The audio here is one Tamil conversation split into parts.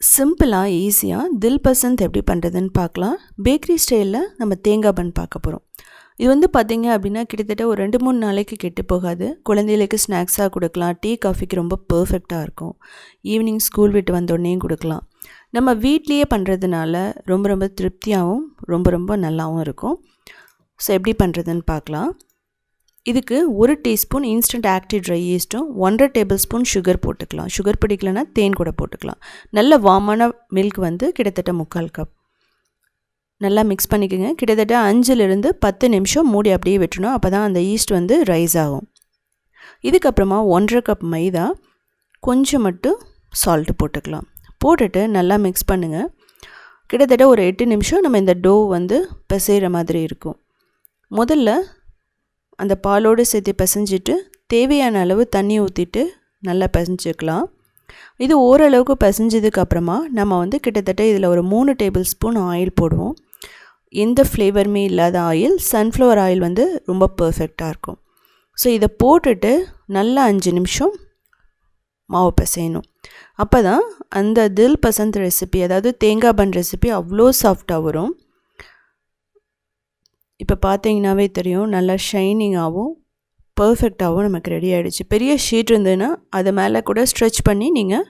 சிம்பிளாக ஈஸியாக தில் பசந்த் எப்படி பண்ணுறதுன்னு பார்க்கலாம். பேக்கரி ஸ்டைலில் நம்ம தேங்காய் பன் பார்க்க போகிறோம் இது வந்து பார்த்திங்க அப்படின்னா கிட்டத்தட்ட ஒரு ரெண்டு மூணு நாளைக்கு கெட்டு போகாது. குழந்தைகளுக்கு ஸ்நாக்ஸாக கொடுக்கலாம். டீ காஃபிக்கு ரொம்ப பர்ஃபெக்டாக இருக்கும். ஈவினிங் ஸ்கூல் விட்டு வந்தோடனேயும் கொடுக்கலாம். நம்ம வீட்லேயே பண்ணுறதுனால ரொம்ப ரொம்ப திருப்தியாகவும் ரொம்ப ரொம்ப நல்லாவும் இருக்கும். ஸோ எப்படி பண்ணுறதுன்னு பார்க்கலாம். இதுக்கு ஒரு டீஸ்பூன் இன்ஸ்டன்ட் ஆக்டிவ் ட்ரை ஈஸ்ட்டும் ஒன்றரை டேபிள் ஸ்பூன் சுகர் போட்டுக்கலாம். சுகர் பிடிக்கலன்னா தேன் கூட போட்டுக்கலாம். நல்ல வார்மான மில்க் வந்து கிட்டத்தட்ட முக்கால் கப் நல்லா மிக்ஸ் பண்ணிக்கோங்க. கிட்டத்தட்ட அஞ்சுலேருந்து பத்து நிமிஷம் மூடி அப்படியே விட்டுணும் அப்போ தான் அந்த ஈஸ்ட் வந்து ரைஸ் ஆகும். இதுக்கப்புறமா ஒன்றரை கப் மைதா கொஞ்சம் மட்டும் சால்ட்டு போட்டுக்கலாம். போட்டுட்டு நல்லா மிக்ஸ் பண்ணுங்கள் கிட்டத்தட்ட ஒரு எட்டு நிமிஷம் நம்ம இந்த டோ வந்து பிசைகிற மாதிரி இருக்கும். முதல்ல அந்த பாலோடு சேர்த்து பிசைஞ்சிட்டு தேவையான அளவு தண்ணி ஊற்றிட்டு நல்லா பிசைஞ்சிக்கலாம். இது ஓரளவுக்கு பிசைஞ்சதுக்கு அப்புறமா நம்ம வந்து கிட்டத்தட்ட இதில் ஒரு மூணு டேபிள் ஸ்பூன் ஆயில் போடுவோம். எந்த ஃப்ளேவருமே இல்லாத ஆயில் சன்ஃப்ளவர் ஆயில் வந்து ரொம்ப பர்ஃபெக்டாக இருக்கும். ஸோ இதை போட்டுட்டு நல்லா அஞ்சு நிமிஷம் மாவு பிசையணும். அப்போ தான் அந்த தில் பசந்த் ரெசிபி அதாவது தேங்காய் பன் ரெசிபி அவ்வளோ சாஃப்டாக வரும். இப்போ பார்த்தீங்கன்னாவே தெரியும் நல்லா ஷைனிங்காகவும் பர்ஃபெக்டாகவும் நமக்கு ரெடி ஆகிடுச்சு பெரிய ஷீட் இருந்ததுன்னா அதை மேலே கூட ஸ்ட்ரெச் பண்ணி நீங்கள்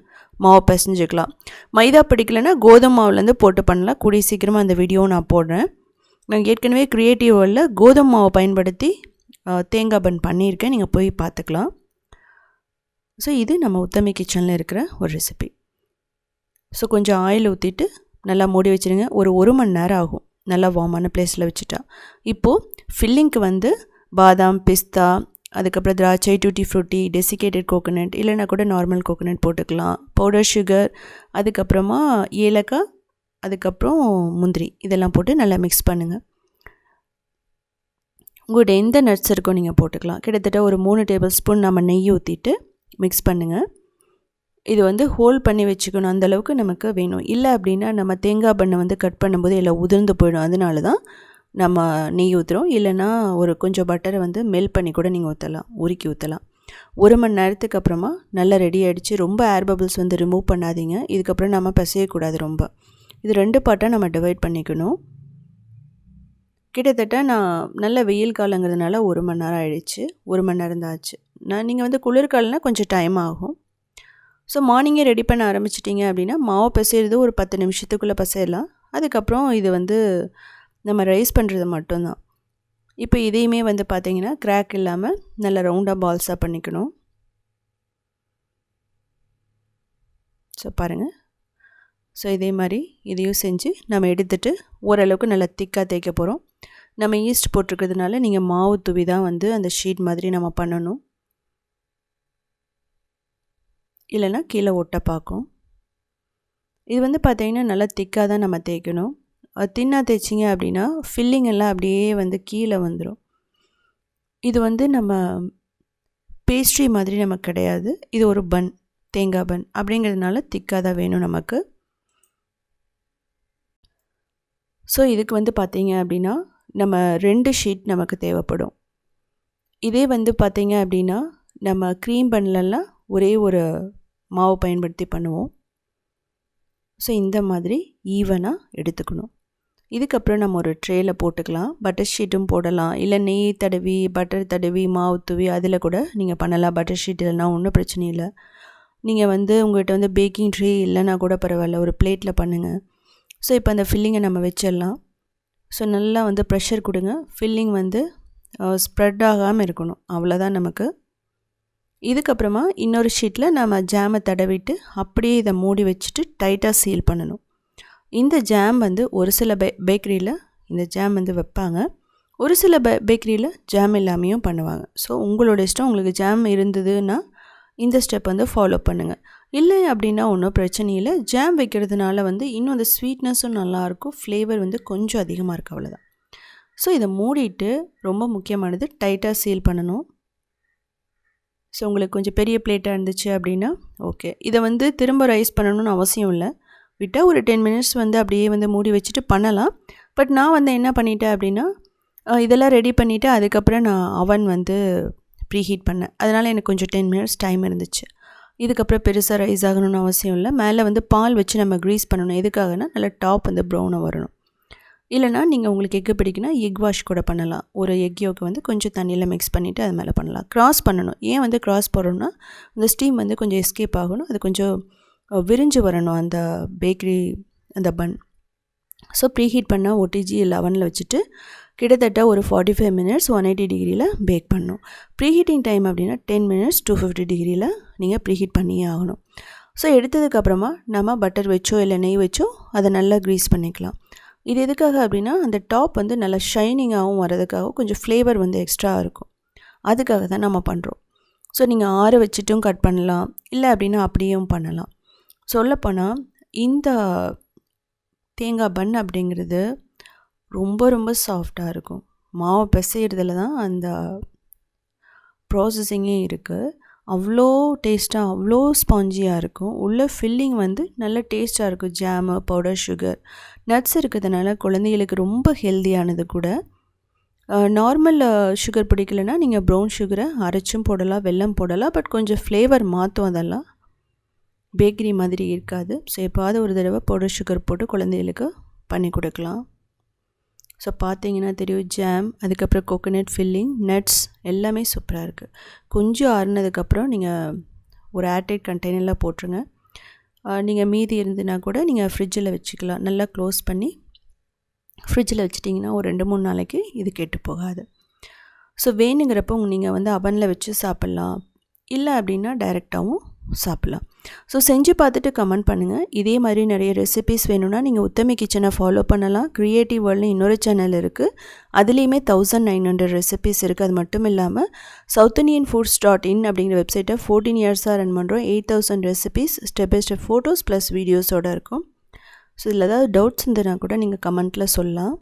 மாவு பிசைஞ்சிக்கலாம். மைதா பிடிக்கலன்னா கோதுமை மாவுலேருந்து போட்டு பண்ணலாம். கூடிய சீக்கிரமாக அந்த வீடியோ நான் போடுறேன். நான் ஏற்கனவே க்ரியேட்டிவ் வேர்ல்டில் கோதுமை மாவை பயன்படுத்தி தேங்காய் பன் பண்ணியிருக்கேன். நீங்கள் போய் பார்த்துக்கலாம் ஸோ இது நம்ம உத்தமி கிச்சனில் இருக்கிற ஒரு ரெசிபி ஸோ கொஞ்சம் ஆயில் ஊற்றிட்டு நல்லா மூடி வச்சுருங்க. ஒரு ஒரு மணி நேரம் ஆகும். நல்லா வார்மான பிளேஸில் வச்சுட்டா. இப்போது ஃபில்லிங்க்கு வந்து பாதாம் பிஸ்தா அதுக்கப்புறம் திராட்சை டூட்டி ஃப்ரூட்டி டெசிகேட்டட் கோகோனட் இல்லைனா கூட நார்மல் கோகோனட் போட்டுக்கலாம். பவுடர் சுகர் அதுக்கப்புறமா ஏலக்காய் அதுக்கப்புறம் முந்திரி இதெல்லாம் போட்டு நல்லா மிக்ஸ் பண்ணுங்கள் உங்கள்கிட்ட எந்த நட்ஸ் இருக்கோ நீங்கள் போட்டுக்கலாம். கிட்டத்தட்ட ஒரு மூணு டேபிள் ஸ்பூன் நம்ம நெய் ஊற்றிட்டு மிக்ஸ் பண்ணுங்கள் இது வந்து ஹோல்ட் பண்ணி வச்சுக்கணும். அந்தளவுக்கு நமக்கு வேணும். இல்லை அப்படின்னா நம்ம தேங்காய் பண்ணை வந்து கட் பண்ணும்போது எல்லாம் உதிர்ந்து போயிடும். அதனால தான் நம்ம நெய் ஊற்றுறோம் இல்லைனா ஒரு கொஞ்சம் பட்டரை வந்து மெல்ட் பண்ணி கூட நீங்கள் ஊற்றலாம் உருக்கி ஊற்றலாம் ஒரு மணி நேரத்துக்கு அப்புறமா நல்லா ரெடி ஆகிடுச்சு ரொம்ப ஏர் பபிள்ஸ் வந்து ரிமூவ் பண்ணாதீங்க. இதுக்கப்புறம் நம்ம பசையக்கூடாது ரொம்ப. இது ரெண்டு பாட்டாக நம்ம டிவைட் பண்ணிக்கணும். கிட்டத்தட்ட நான் நல்ல வெயில் காலங்கிறதுனால ஒரு மணி நேரம் ஆயிடுச்சு. ஒரு மணி நேரம் தான் ஆச்சு. நான் நீங்கள் வந்து குளிர்காலம்னா கொஞ்சம் டைம் ஆகும். ஸோ மார்னிங்கே ரெடி பண்ண ஆரம்பிச்சிட்டிங்க அப்படின்னா மாவு பசையிறது ஒரு பத்து நிமிஷத்துக்குள்ளே பசையிடலாம் அதுக்கப்புறம் இது வந்து நம்ம ரைஸ் பண்ணுறது மட்டும்தான். இப்போ இதையுமே வந்து பார்த்திங்கன்னா கிராக் இல்லாமல் நல்லா ரவுண்டாக பால்ஸாக பண்ணிக்கணும். ஸோ பாருங்கள் ஸோ இதே மாதிரி இதையும் செஞ்சு நம்ம எடுத்துகிட்டு ஓரளவுக்கு நல்லா திக்காக தேய்க்க போகிறோம் நம்ம ஈஸ்ட் போட்டிருக்கிறதுனால நீங்கள் மாவு துவி தான் வந்து அந்த ஷீட் மாதிரி நம்ம பண்ணணும். இல்லைன்னா கீழே ஒட்ட பார்க்கும். இது வந்து பார்த்திங்கன்னா நல்லா திக்காக தான் நம்ம தேய்க்கணும். தின்னாக தேய்ச்சிங்க அப்படின்னா ஃபில்லிங் எல்லாம் அப்படியே வந்து கீழே வந்துடும் இது வந்து நம்ம பேஸ்ட்ரி மாதிரி நமக்கு கிடையாது. இது ஒரு பன் தேங்காய் பன் அப்படிங்கிறதுனால திக்காக தான் வேணும் நமக்கு. ஸோ இதுக்கு வந்து பார்த்திங்க அப்படின்னா நம்ம ரெண்டு ஷீட் நமக்கு தேவைப்படும். இதே வந்து பார்த்திங்க அப்படின்னா நம்ம க்ரீம் பன்லலாம் ஒரே ஒரு மாவு பயன்படுத்தி பண்ணுவோம். ஸோ இந்த மாதிரி ஈவனாக எடுத்துக்கணும். இதுக்கப்புறம் நம்ம ஒரு ட்ரேயில் போட்டுக்கலாம். பட்டர் ஷீட்டும் போடலாம். இல்லை நெய் தடவி பட்டர் தடவி மாவு தூவி அதில் கூட நீங்கள் பண்ணலாம். பட்டர் ஷீட் இல்லைனா ஒன்றும் பிரச்சனை இல்லை. நீங்கள் வந்து உங்கள்கிட்ட வந்து பேக்கிங் ட்ரே இல்லைனா கூட பரவாயில்ல. ஒரு பிளேட்டில் பண்ணுங்கள் ஸோ இப்போ அந்த ஃபில்லிங்கை நம்ம வச்சிடலாம். ஸோ நல்லா வந்து ப்ரெஷர் கொடுங்க. ஃபில்லிங் வந்து ஸ்ப்ரெட் ஆகாமல் இருக்கணும். அவ்வளோதான் நமக்கு இதுக்கப்புறமா இன்னொரு ஷீட்டில் நம்ம ஜாமை தடவிட்டு அப்படியே இதை மூடி வச்சுட்டு டைட்டாக சீல் பண்ணணும். இந்த ஜாம் வந்து ஒரு சில பே பேக்கரியில் இந்த ஜாம் வந்து வைப்பாங்க. ஒரு சில பே பேக்கரியில் ஜாம் இல்லாமையும் பண்ணுவாங்க. ஸோ உங்களோட இஷ்டம் உங்களுக்கு ஜாம் இருந்ததுன்னா இந்த ஸ்டெப் வந்து ஃபாலோ பண்ணுங்கள் இல்லை அப்படின்னா ஒன்றும் பிரச்சனை இல்லை. ஜாம் வைக்கிறதுனால வந்து இன்னும் அந்த ஸ்வீட்னஸும் நல்லாயிருக்கும் ஃப்ளேவர் வந்து கொஞ்சம் அதிகமாக இருக்குது அவ்வளோதான் ஸோ இதை மூடிட்டு ரொம்ப முக்கியமானது டைட்டாக சீல் பண்ணணும். ஸோ உங்களுக்கு கொஞ்சம் பெரிய பிளேட்டாக இருந்துச்சு அப்படின்னா ஓகே இதை வந்து திரும்ப ரைஸ் பண்ணணும்னு அவசியம் இல்லை. விட்டால் ஒரு டென் மினிட்ஸ் வந்து அப்படியே வந்து மூடி வச்சுட்டு பண்ணலாம். பட் நான் வந்து என்ன பண்ணிட்டேன் அப்படின்னா இதெல்லாம் ரெடி பண்ணிவிட்டு அதுக்கப்புறம் நான் அவன் வந்து ப்ரீ ஹீட் பண்ணேன். அதனால் எனக்கு கொஞ்சம் டென் மினிட்ஸ் டைம் இருந்துச்சு. இதுக்கப்புறம் பெருசாக ரைஸ் ஆகணும்னு அவசியம் இல்லை. மேலே வந்து பால் வச்சு நம்ம க்ரீஸ் பண்ணணும். எதுக்காகனா நல்லா டாப் வந்து ப்ரௌனாக வரணும். இல்லைனா நீங்கள் உங்களுக்கு எக்கு பிடிக்குன்னா எக் வாஷ் கூட பண்ணலாம். ஒரு எக் யோக்கு வந்து கொஞ்சம் தண்ணியில் மிக்ஸ் பண்ணிவிட்டு அது மேலே பண்ணலாம். க்ராஸ் பண்ணணும். ஏன் வந்து க்ராஸ் போடுறோம்னா அந்த ஸ்டீம் வந்து கொஞ்சம் எஸ்கேப் ஆகணும். அது கொஞ்சம் விரிஞ்சு வரணும் அந்த பேக்கரி அந்த பன் ஸோ ப்ரீஹீட் பண்ணால் ஓடிஜி லெவனில் வச்சுட்டு கிட்டத்தட்ட ஒரு forty five minutes one eighty டிகிரியில் பேக் பண்ணணும். ப்ரீஹீட்டிங் டைம் அப்படின்னா டென் மினிட்ஸ் டூ ஃபிஃப்டி டிகிரியில் நீங்கள் ப்ரீஹீட் பண்ணியே ஆகணும். ஸோ எடுத்ததுக்கப்புறமா நம்ம பட்டர் வச்சோ இல்லை நெய் வச்சோ அதை நல்லா க்ரீஸ் பண்ணிக்கலாம். இது எதுக்காக அப்படின்னா அந்த டாப் வந்து நல்லா ஷைனிங்காகவும் வரதுக்காகவும் கொஞ்சம் ஃப்ளேவர் வந்து எக்ஸ்ட்ரா இருக்கும். அதுக்காக தான் நம்ம பண்ணுறோம் ஸோ நீங்கள் ஆற வச்சுட்டும் கட் பண்ணலாம். இல்லை அப்படின்னா அப்படியும் பண்ணலாம். சொல்லப்போனால் இந்த தேங்காய் பன் அப்படிங்கிறது ரொம்ப ரொம்ப சாஃப்டாக இருக்கும். மாவை பிசைகிறதுல தான் அந்த ப்ராசஸிங்கே இருக்குது அவ்வளோ டேஸ்ட்டாக அவ்வளோ ஸ்பாஞ்சியாக இருக்கும். உள்ள ஃபில்லிங் வந்து நல்ல டேஸ்ட்டாக இருக்கும். ஜாமு பவுடர் சுகர் நட்ஸ் இருக்கிறதுனால குழந்தைகளுக்கு ரொம்ப ஹெல்த்தியானது கூட. நார்மல் சுகர் பிடிக்கலன்னா நீங்கள் ப்ரௌன் சுகரை அரைச்சும் போடலாம் வெல்லம் போடலாம் பட் கொஞ்சம் ஃப்ளேவர் மாற்றும் அதெல்லாம். பேக்கரி மாதிரி இருக்காது. ஸோ எப்பாவது ஒரு தடவை பவுடர் சுகர் போட்டு குழந்தைகளுக்கு பண்ணி கொடுக்கலாம். ஸோ பார்த்தீங்கன்னா தெரியும் ஜாம் அதுக்கப்புறம் கோகோனட் ஃபில்லிங் நட்ஸ் எல்லாமே சூப்பராக இருக்குது கொஞ்சம் ஆறுனதுக்கப்புறம் நீங்கள் ஒரு ஏர்டைட் கண்டெய்னரில் போட்டுருங்க. நீங்கள் மீதி இருந்துன்னா கூட நீங்கள் ஃப்ரிட்ஜில் வச்சுக்கலாம். நல்லா க்ளோஸ் பண்ணி ஃப்ரிட்ஜில் வச்சிட்டிங்கன்னா ஒரு ரெண்டு மூணு நாளைக்கு இது கெட்டு போகாது. ஸோ வேணுங்கிறப்போ நீங்கள் வந்து அவனில் வச்சு சாப்பிட்லாம். இல்லை அப்படின்னா டைரெக்டாகவும் சாப்பிட்லாம். ஸோ செஞ்சு பார்த்துட்டு கமெண்ட் பண்ணுங்கள் இதே மாதிரி நிறைய ரெசிபீஸ் வேணும்னா நீங்கள் உத்தமி கிச்சனை ஃபாலோ பண்ணலாம். க்ரியேட்டிவ் வேர்ல்டு இன்னொரு சேனல் இருக்குது அதுலேயுமே தௌசண்ட் நைன் ஹண்ட்ரட் ரெசிபீஸ் இருக்குது அது மட்டும் இல்லாமல் south Indian foods dot in அப்படிங்கிற வெப்சைட்டை ஃபோர்டீன் இயர்ஸாக ரன் பண்ணுறோம் eight thousand recipes step by step photos plus வீடியோஸோடு இருக்கும். ஸோ இதில் ஏதாவது டவுட்ஸ் இருந்ததுனா கூட நீங்கள் கமெண்ட்டில் சொல்லலாம்.